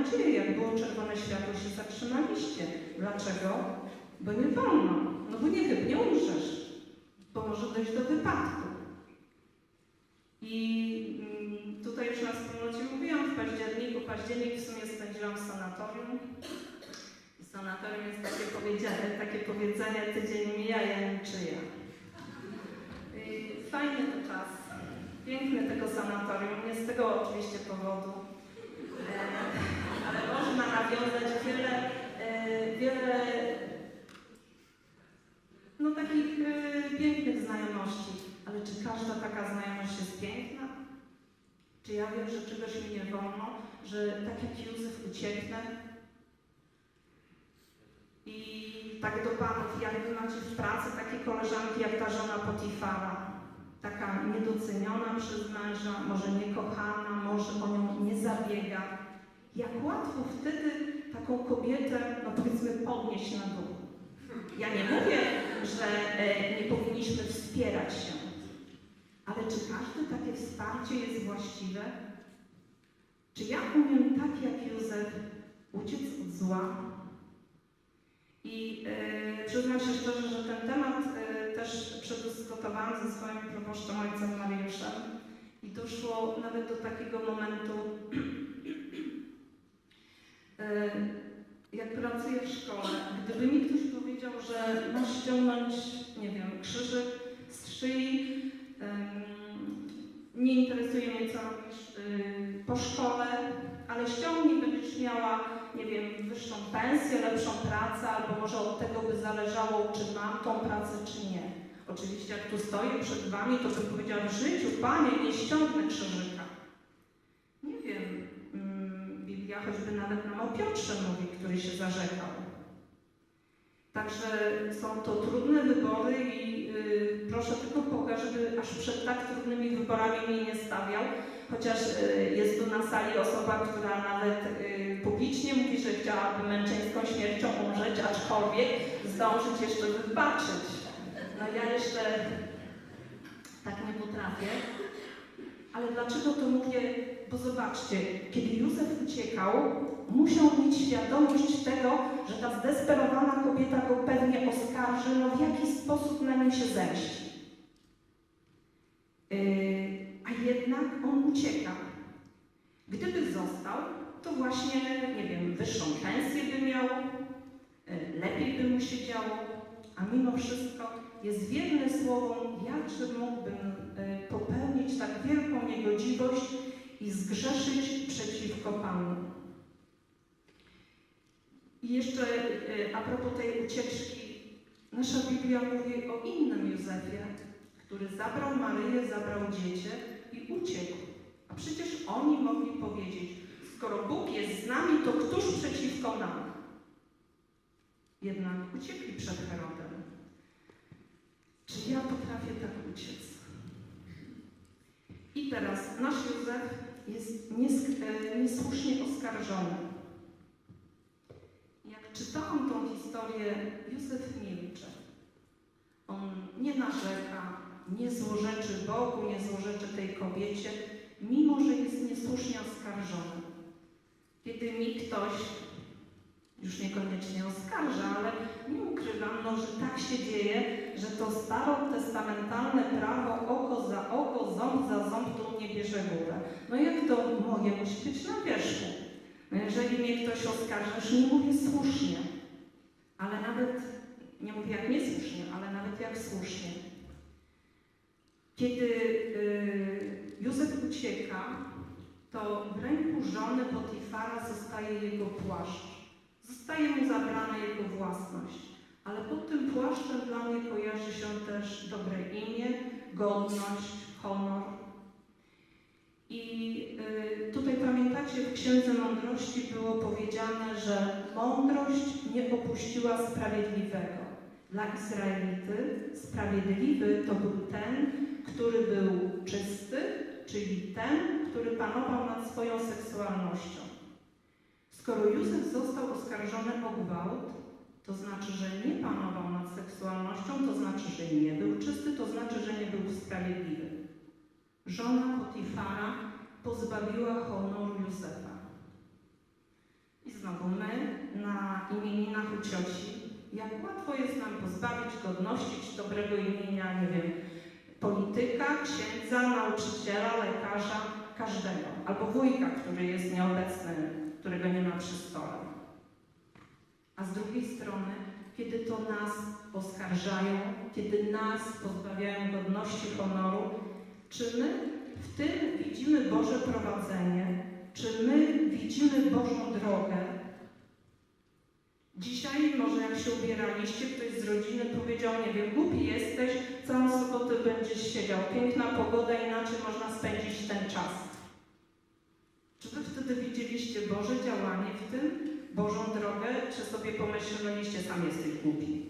nadzieję. Jak było czerwone światło, się zatrzymaliście. Dlaczego? Bo nie wolno. No bo nie wiem, nie umrzesz. Bo może dojść do wypadku. I mm, tutaj już na wspólnocie mówiłam, w październiku, październik w sumie spędziłam w sanatorium. W sanatorium jest takie, powiedziane, takie powiedzenie, tydzień mija, ja czyja. I Fajny to czas. Piękny tego sanatorium. Nie z tego oczywiście powodu. Ale można nawiązać wiele, e, wiele no takich e, pięknych znajomości. Ale czy każda taka znajomość jest piękna? Czy ja wiem, że czegoś mi nie wolno, że tak jak Józef ucieknę? I tak do panów, jak wy macie w pracy takie koleżanki jak ta żona Potifara, taka niedoceniona przez męża, może niekochana, może o nią nie zabiega. Jak łatwo wtedy taką kobietę, no powiedzmy, podnieść na dół. Ja nie mówię, że e, nie powinniśmy wspierać się, ale czy każde takie wsparcie jest właściwe? Czy ja umiem tak jak Józef uciec od zła? I e, przyznam się szczerze, że ten temat e, też przedyskutowałam ze swoim proboszczem ojcem Mariuszem i doszło nawet do takiego momentu, jak pracuję w szkole, gdyby mi ktoś powiedział, że masz ściągnąć, nie wiem, krzyżyk z szyi, nie interesuje mnie, co robisz y, po szkole, ale ściągnij, będziesz miała, nie wiem, wyższą pensję, lepszą pracę, albo może od tego by zależało, czy mam tą pracę, czy nie. Oczywiście, jak tu stoję przed Wami, to bym powiedziała w życiu, Panie, nie ściągnę krzyżyka. Biblia choćby nawet nam o Piotrze mówi, który się zarzekał. Także są to trudne wybory i y, proszę tylko Boga, żeby aż przed tak trudnymi wyborami mnie nie stawiał, chociaż y, jest tu na sali osoba, która nawet y, publicznie mówi, że chciałaby męczeńską śmiercią umrzeć, aczkolwiek zdążyć jeszcze wybaczyć. No ja jeszcze tak nie potrafię. Ale dlaczego to mówię? Bo zobaczcie, kiedy Józef uciekał, musiał mieć świadomość tego, że ta zdesperowana kobieta go pewnie oskarży, no w jaki sposób na nim się zemści. Yy, a jednak on ucieka. Gdyby został, to właśnie, nie wiem, wyższą pensję by miał, yy, lepiej by mu się działo, a mimo wszystko jest wierny słowom, jakże mógłbym yy, popełnić tak wielką niegodziwość i zgrzeszyć przeciwko Panu. I jeszcze y, a propos tej ucieczki, nasza Biblia mówi o innym Józefie, który zabrał Maryję, zabrał dziecię i uciekł. A przecież oni mogli powiedzieć, skoro Bóg jest z nami, to któż przeciwko nam? Jednak uciekli przed Herodem. Czy ja potrafię tak uciec? I teraz nasz Józef jest e, niesłusznie oskarżony. Jak czytałam tą historię, Józef milczy. On nie narzeka, nie złorzeczy Bogu, nie złorzeczy tej kobiecie, mimo że jest niesłusznie oskarżony. Kiedy mi ktoś, już niekoniecznie oskarża, ale nie ukrywam, no, że tak się dzieje, że to starotestamentalne prawo oko za oko, ząb za ząb tu nie bierze górę. No jak to moje musi być na wierzchu? No jeżeli mnie ktoś oskarża, już nie mówię słusznie, ale nawet, nie mówię jak niesłusznie, ale nawet jak słusznie. Kiedy y, Józef ucieka, to w ręku żony Potifara zostaje jego płaszcz. Zostaje mu zabrana jego własność. Ale pod tym płaszczem dla mnie kojarzy się też dobre imię, godność, honor. I y, tutaj pamiętacie, w Księdze Mądrości było powiedziane, że mądrość nie opuściła sprawiedliwego. Dla Izraelity sprawiedliwy to był ten, który był czysty, czyli ten, który panował nad swoją seksualnością. Skoro Józef został oskarżony o gwałt, to znaczy, że nie panował nad seksualnością, to znaczy, że nie był czysty, to znaczy, że nie był sprawiedliwy. Żona Potifara pozbawiła honoru Józefa. cioci, jak łatwo jest nam pozbawić godności czy dobrego imienia, nie wiem, polityka, księdza, nauczyciela, lekarza, każdego. Albo wujka, który jest nieobecny, którego nie ma przy stole. A z drugiej strony, kiedy to nas oskarżają, kiedy nas pozbawiają godności, honoru, czy my w tym widzimy Boże prowadzenie? Czy my widzimy Bożą drogę? Dzisiaj, może jak się ubieraliście, ktoś z rodziny powiedział, nie wiem, głupi jesteś, całą sobotę będziesz siedział. Piękna pogoda, inaczej można spędzić ten czas. Czy wy wtedy widzieliście Boże działanie w tym, Bożą drogę, czy sobie pomyśleliście, sam jesteś głupi?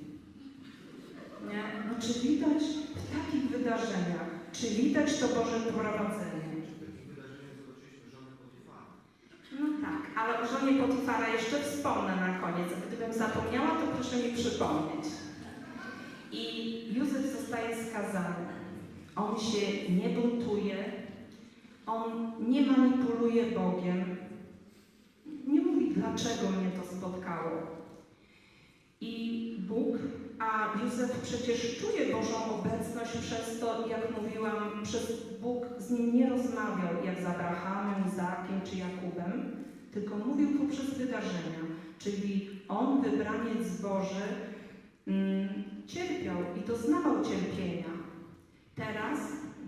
Nie? No czy widać w takich wydarzeniach, czy widać to Boże prowadzenie? No tak, ale o żonie Potifara jeszcze wspomnę na koniec. Gdybym zapomniała, to proszę mi przypomnieć. I Józef zostaje skazany. On się nie buntuje, on nie manipuluje Bogiem. Nie mówi, dlaczego mnie to spotkało. I Bóg, a Józef przecież czuje Bożą obecność przez to, jak mówiłam, przez Bóg z nim nie rozmawiał, jak z Abrahamem, Izaakiem czy Jakubem, tylko mówił poprzez wydarzenia. Czyli on, wybraniec Boży, mm, cierpiał i doznawał cierpienia. Teraz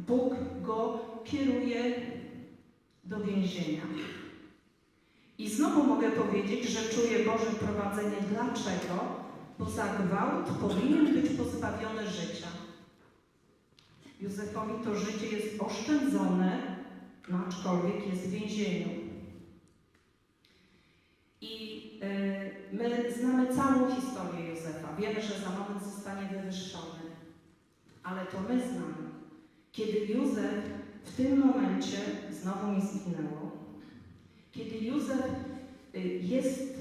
Bóg go kieruje do więzienia. I znowu mogę powiedzieć, że czuję Boże prowadzenie. Dlaczego? Bo za gwałt powinien być pozbawiony życia. Józefowi to życie jest oszczędzone, no aczkolwiek jest w więzieniu. I y, my znamy całą historię Józefa. Wiemy, że za moment zostanie wywyższony. Ale to my znamy. Kiedy Józef w tym momencie, znowu mi zginęło, kiedy Józef y, jest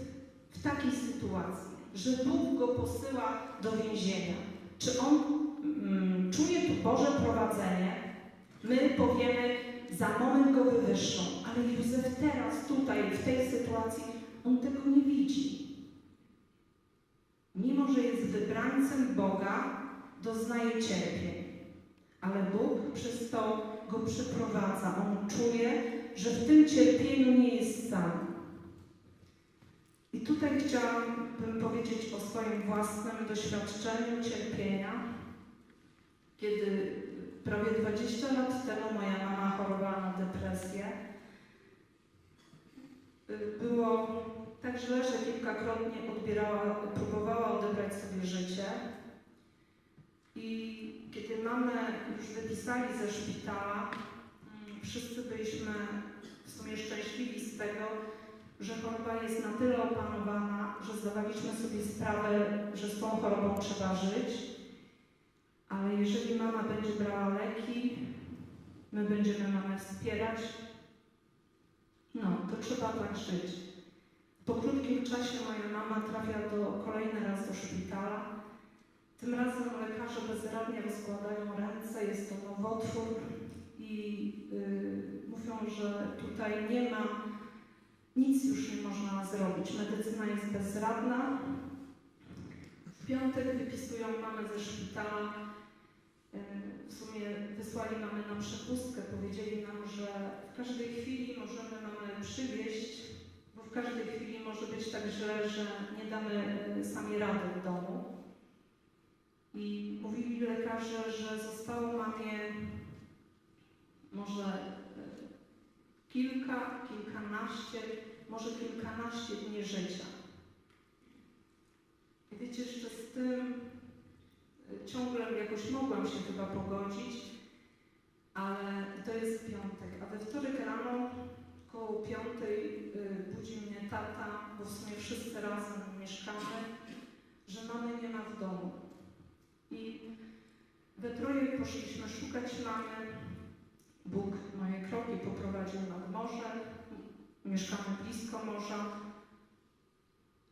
w takiej sytuacji, że Bóg go posyła do więzienia, czy on mm, czuje tu Boże prowadzenie? My powiemy, za moment go wywyższą, ale Józef teraz, tutaj, w tej sytuacji, on tego nie widzi. Mimo, że jest wybrańcem Boga, doznaje cierpień. Ale Bóg przez to go przyprowadza. On czuje, że w tym cierpieniu nie jest sam. I tutaj chciałabym powiedzieć o swoim własnym doświadczeniu cierpienia, kiedy prawie 20 lat temu moja mama chorowała na depresję. Było tak źle, że kilkakrotnie odbierała, próbowała odebrać sobie życie. I kiedy mamę już wypisali ze szpitala, mm, wszyscy byliśmy w sumie szczęśliwi z tego, że choroba jest na tyle opanowana, że zdawaliśmy sobie sprawę, że z tą chorobą trzeba żyć. Ale jeżeli mama będzie brała leki, my będziemy mamę wspierać, no to trzeba tak żyć. Po krótkim czasie moja mama trafia do, kolejny raz do szpitala. Tym razem lekarze bezradnie rozkładają ręce, jest to nowotwór i yy, mówią, że tutaj nie ma, nic już nie można zrobić. Medycyna jest bezradna. W piątek wypisują mamę ze szpitala. Yy, w sumie wysłali mamy na przepustkę, powiedzieli nam, że w każdej chwili możemy mamy przywieźć, bo w każdej chwili może być tak źle, że nie damy yy, sami rady w domu. Lekarze, że zostało mamie może e, kilka, kilkanaście, może kilkanaście dni życia. I wiecie, jeszcze z tym e, ciągle jakoś mogłam się chyba pogodzić, ale to jest piątek, a we wtorek rano koło piątej y, budzi mnie tata, bo w sumie wszyscy razem mieszkamy, że mamy nie ma w domu. I we troje poszliśmy szukać mamy. Bóg moje kroki poprowadził nad morze. Mieszkamy blisko morza.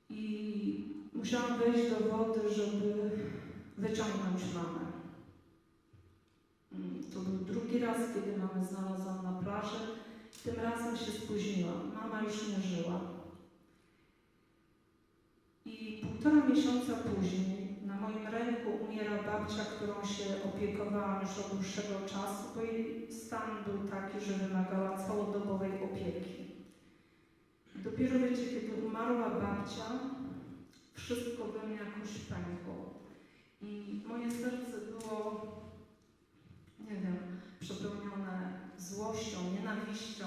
I musiałam wejść do wody, żeby wyciągnąć mamę. Mm, To był drugi raz, kiedy mamę znalazłam na plaży. Tym razem się spóźniłam. Mama już nie żyła. I półtora miesiąca później moim ręku umiera babcia, którą się opiekowałam już od dłuższego czasu, bo jej stan był taki, że wymagała całodobowej opieki. Dopiero wiecie, kiedy umarła babcia, wszystko we mnie jakoś pękło. I moje serce było, nie wiem, przepełnione złością, nienawiścią.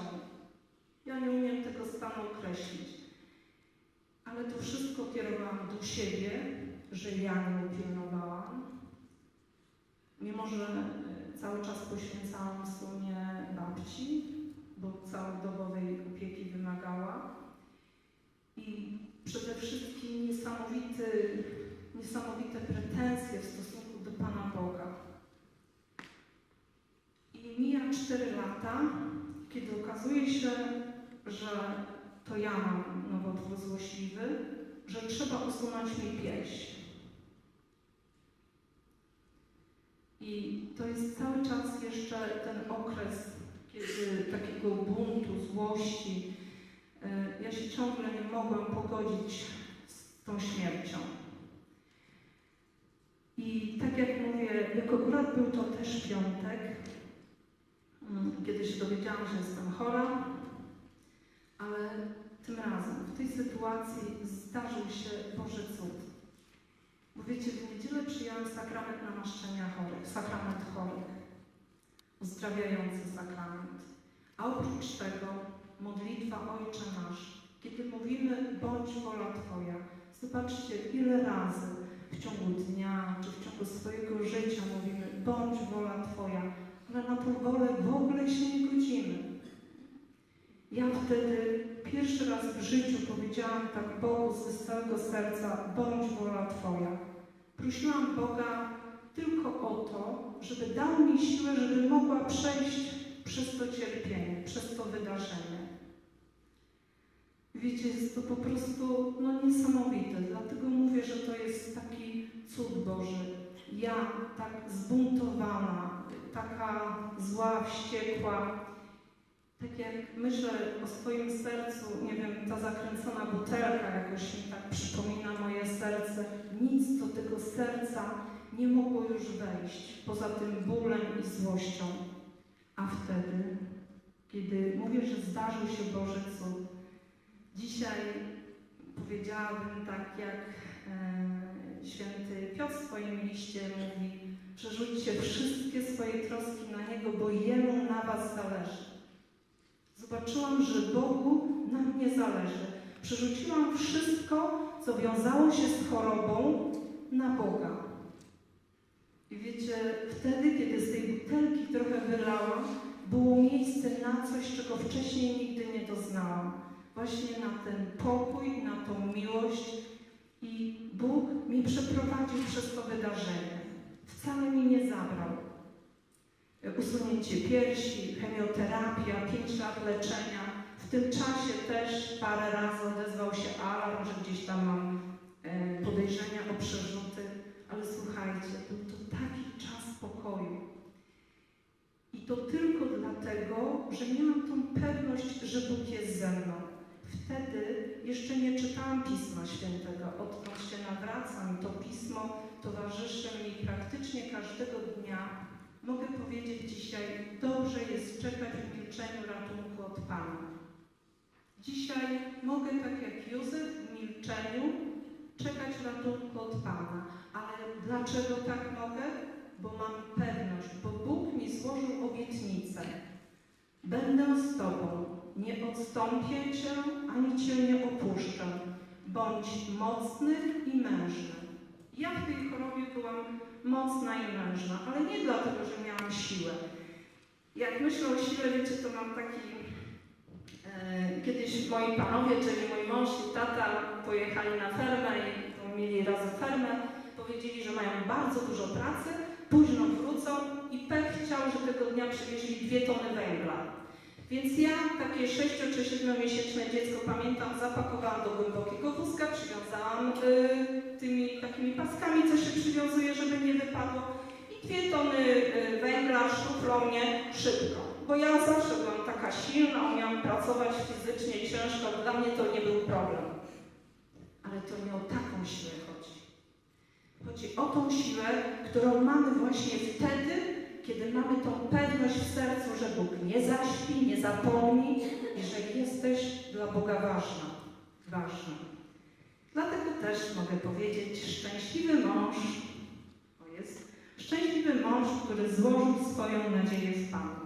Ja nie umiem tego stanu określić. Ale to wszystko kierowałam do siebie, że ja nie upilnowałam. Mimo, że e, cały czas poświęcałam w sumie babci, bo całodobowej opieki wymagała. I przede wszystkim niesamowity, niesamowite pretensje w stosunku do Pana Boga. I mija 4 lata, kiedy okazuje się, że to ja mam nowotwór złośliwy, że trzeba usunąć mi pieśń. I to jest cały czas jeszcze ten okres, kiedy takiego buntu, złości, y, ja się ciągle nie mogłam pogodzić z tą śmiercią. I tak jak mówię, jak akurat był to też piątek, mm, kiedy się dowiedziałam, że jestem chora, ale tym razem, w tej sytuacji zdarzył się Boży cud. Bo wiecie, w niedzielę przyjąłem sakrament namaszczenia chorych, sakrament chorych, uzdrawiający sakrament. A oprócz tego modlitwa Ojcze Nasz, kiedy mówimy bądź wola Twoja. Zobaczcie, ile razy w ciągu dnia czy w ciągu swojego życia mówimy bądź wola Twoja, ale na tą wolę w ogóle się nie godzimy. Ja wtedy pierwszy raz w życiu powiedziałam tak Bogu z całego serca, bądź wola Twoja. Prosiłam Boga tylko o to, żeby dał mi siłę, żeby mogła przejść przez to cierpienie, przez to wydarzenie. Wiecie, jest to po prostu no, niesamowite, dlatego mówię, że to jest taki cud Boży. Ja tak zbuntowana, taka zła, wściekła, tak jak myślę o swoim sercu, nie wiem, ta zakręcona butelka jakoś mi tak przypomina moje serce. Nic do tego serca nie mogło już wejść, poza tym bólem i złością. A wtedy, kiedy mówię, że zdarzył się Boży cud, dzisiaj powiedziałabym tak, jak e, święty Piotr w swoim liście mówi, przerzućcie wszystkie swoje troski na Niego, bo Jemu na Was zależy. Zobaczyłam, że Bogu na mnie zależy. Przerzuciłam wszystko, co wiązało się z chorobą, na Boga. Wiecie, wtedy, kiedy z tej butelki trochę wylałam, było miejsce na coś, czego wcześniej nigdy nie doznałam. Właśnie na ten pokój, na tą miłość. I Bóg mnie przeprowadził przez to wydarzenie. Wcale mi nie zabrał usunięcie piersi, chemioterapia, 5 lat leczenia. W tym czasie też parę razy odezwał się alarm, że gdzieś tam mam e, podejrzenia o przerzuty, ale słuchajcie, był to taki czas spokoju. I to tylko dlatego, że miałam tą pewność, że Bóg jest ze mną. Wtedy jeszcze nie czytałam Pisma Świętego, odkąd się nawracam to Pismo towarzyszy mi praktycznie każdego dnia mogę powiedzieć dzisiaj, dobrze jest czekać w milczeniu ratunku od Pana. Dzisiaj mogę, tak jak Józef, w milczeniu czekać ratunku od Pana. Ale dlaczego tak mogę? Bo mam pewność, bo Bóg mi złożył obietnicę. Będę z Tobą, nie odstąpię Cię, ani Cię nie opuszczę. Bądź mocny i mężny. Ja w tej chorobie byłam mocna i mężna, ale nie dlatego, że miałam siłę. Jak myślę o sile, wiecie, to mam taki... E, kiedyś moi panowie, czyli mój mąż i tata pojechali na fermę i mieli razem fermę. Powiedzieli, że mają bardzo dużo pracy, późno wrócą i pech chciał, że tego dnia przywieźli dwie tony węgla. Więc ja, takie 6 czy 7 miesięczne dziecko, pamiętam, zapakowałam do głębokiego wózka, przywiązałam y, tymi takimi paskami, co się przywiązuje, żeby nie wypadło. I dwie tony y, węgla szuflą mnie szybko. Bo ja zawsze byłam taka silna, umiałam pracować fizycznie ciężko, dla mnie to nie był problem. Ale to miał taką Chodzi o tą siłę, którą mamy właśnie wtedy, kiedy mamy tą pewność w sercu, że Bóg nie zaśpi, nie zapomni i że jesteś dla Boga ważna. Ważna. Dlatego też mogę powiedzieć, szczęśliwy mąż, to jest szczęśliwy mąż, który złożył swoją nadzieję w Panu.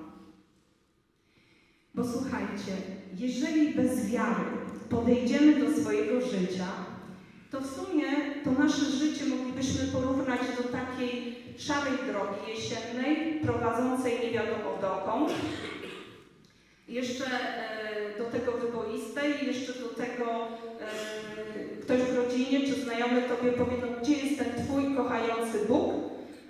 Bo słuchajcie, jeżeli bez wiary podejdziemy do swojego życia, to w sumie to nasze życie moglibyśmy porównać do takiej szarej drogi jesiennej, prowadzącej nie wiadomo dokąd. Jeszcze e, do tego wyboistej, jeszcze do tego e, ktoś w rodzinie czy znajomy tobie powie, no gdzie jest ten twój kochający Bóg?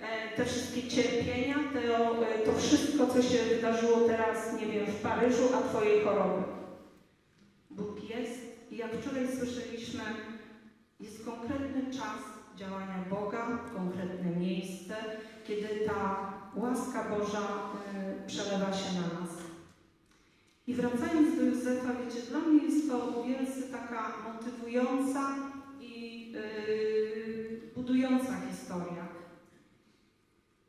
E, te wszystkie cierpienia, to, to wszystko, co się wydarzyło teraz, nie wiem, w Paryżu, a twojej choroby. Bóg jest i jak wczoraj słyszeliśmy, jest konkretny czas działania Boga, konkretne miejsce, kiedy ta łaska Boża y, przelewa się na nas. I wracając do Józefa, wiecie, dla mnie jest to wielce taka motywująca i y, budująca historia.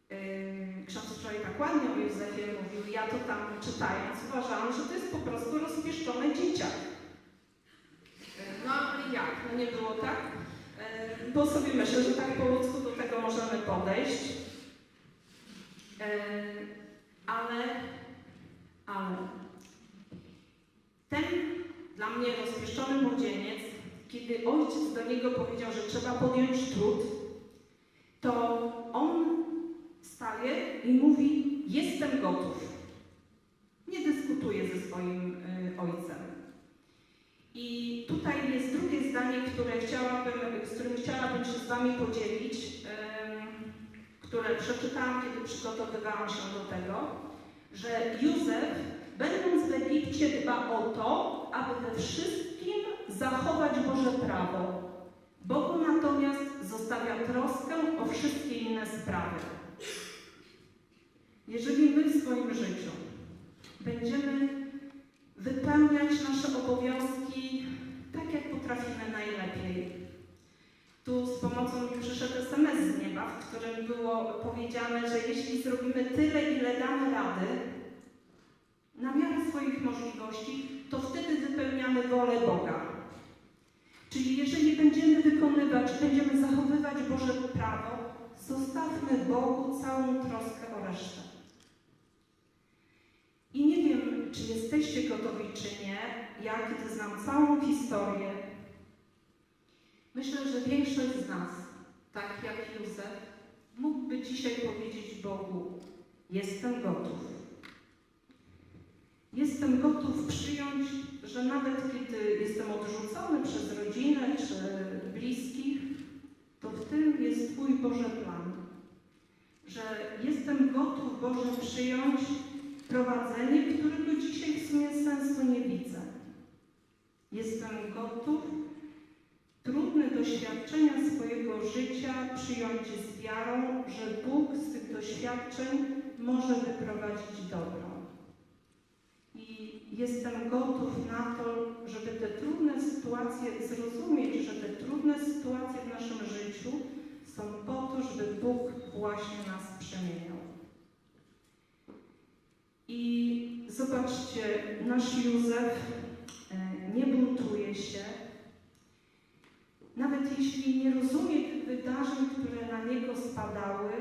Yy, Ksiądz wczoraj tak ładnie o Józefie mówił, ja to tam czytając uważałam, że to jest po prostu rozpieszczone dzieciak. No ale jak? No nie było tak? E, Bo sobie myślę, że tak po ludzku do tego możemy podejść. E, Ale, ale ten dla mnie rozpieszczony młodzieniec, kiedy ojciec do niego powiedział, że trzeba podjąć trud, to on staje i mówi: Jestem gotów. Nie dyskutuje ze swoim y, ojcem. I tutaj jest drugie zdanie, które chciałabym, z którym chciałabym się z Wami podzielić, które przeczytałam, kiedy przygotowywałam się do tego, że Józef, będąc w Egipcie, dba o to, aby we wszystkim zachować Boże prawo. Bogu natomiast zostawia troskę o wszystkie inne sprawy. Jeżeli my w swoim życiu będziemy wypełniać nasze obowiązki tak, jak potrafimy najlepiej. Tu z pomocą mi przyszedł SMS z nieba, w którym było powiedziane, że jeśli zrobimy tyle, ile damy rady, na miarę swoich możliwości, to wtedy wypełniamy wolę Boga. Czyli jeżeli będziemy wykonywać, będziemy zachowywać Boże prawo, zostawmy Bogu całą troskę o resztę. I nie wiem, czy jesteście gotowi, czy nie. Ja, kiedy znam całą historię, myślę, że większość z nas, tak jak Józef, mógłby dzisiaj powiedzieć Bogu: Jestem gotów. Jestem gotów przyjąć, że nawet kiedy jestem odrzucony przez rodzinę czy bliskich, to w tym jest Twój Boże plan. Że jestem gotów, Boże, przyjąć prowadzenie, którego dzisiaj w sumie sensu nie widzę. Jestem gotów trudne doświadczenia swojego życia przyjąć z wiarą, że Bóg z tych doświadczeń może wyprowadzić dobro. I jestem gotów na to, żeby te trudne sytuacje zrozumieć, że te trudne sytuacje w naszym życiu są po to, żeby Bóg właśnie nas przemieniał. I zobaczcie, nasz Józef e, nie buntuje się, nawet jeśli nie rozumie wydarzeń, które na niego spadały,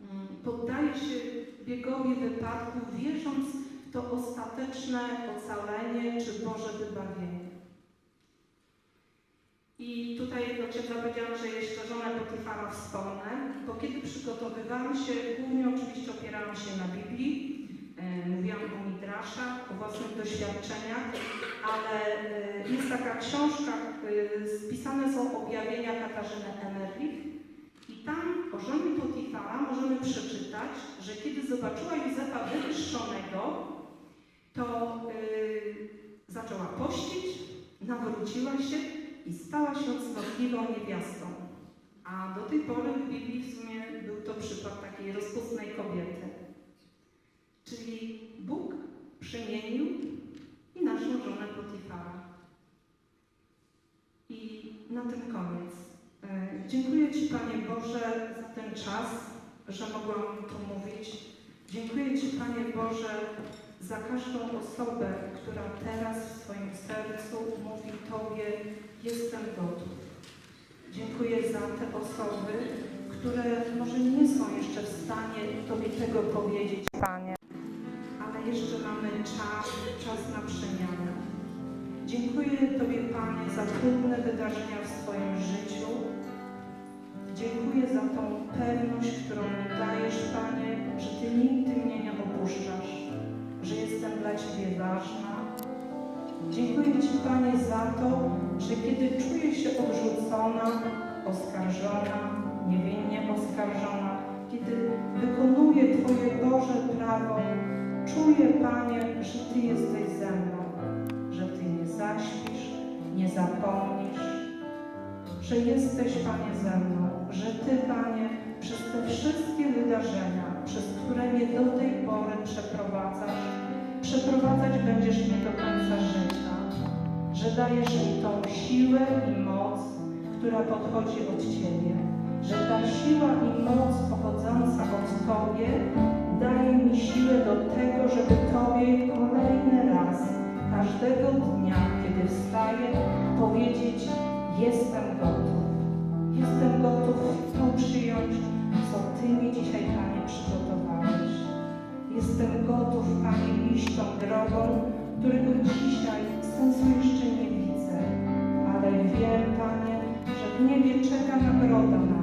mm, poddaje się biegowi wypadku, wierząc w to ostateczne ocalenie czy Boże wybawienie. I tutaj do Ciebie powiedziałam, że jeszcze żonę Potyfara wspomnę, bo kiedy przygotowywałam się, głównie oczywiście opierałam się na Biblii, e, mówiłam o Midraszach, o własnych doświadczeniach, ale e, jest taka książka, e, spisane są objawienia Katarzyny Emerlich i tam o żonie Potifara możemy przeczytać, że kiedy zobaczyła Józefa wywyższonego, to zaczęła pościć, nawróciła się i stała się cnotliwą niewiastą. A do tej pory w Biblii w sumie był to przykład takiej rozpustnej kobiety. Czyli Bóg przemienił i naszą żonę Potifara. I na tym koniec. E, Dziękuję Ci, Panie Boże, za ten czas, że mogłam tu mówić. Dziękuję Ci, Panie Boże, za każdą osobę, która teraz w swoim sercu mówi Tobie, jestem gotów. Dziękuję za te osoby, które może nie są jeszcze w stanie Tobie tego powiedzieć, Panie, ale jeszcze mamy czas, czas na przemianę. Dziękuję Tobie, Panie, za trudne wydarzenia w swoim życiu. Dziękuję za tą pewność, którą mi dajesz, Panie, że Ty nigdy mnie nie opuszczasz, Ci, Panie, za to, że kiedy czuję się odrzucona, oskarżona, niewinnie oskarżona, kiedy wykonuję Twoje Boże prawo, czuję, Panie, że Ty jesteś ze mną, że Ty nie zaśpisz, nie zapomnisz, że jesteś, Panie, ze mną, że Ty, Panie, przez te wszystkie wydarzenia, przez które mnie do tej pory przeprowadzasz, przeprowadzać będziesz mnie do końca życia, że dajesz mi tą siłę i moc, która podchodzi od Ciebie, że ta siła i moc pochodząca od Tobie daje mi siłę do tego, żeby Tobie kolejny raz, każdego dnia, kiedy wstaję, powiedzieć: Jestem gotów. Jestem gotów to przyjąć, co Ty mi dzisiaj, Panie, przygotowałeś. Jestem gotów, Panie, iść tą drogą, którego dzisiaj sensu jeszcze nie haja prova,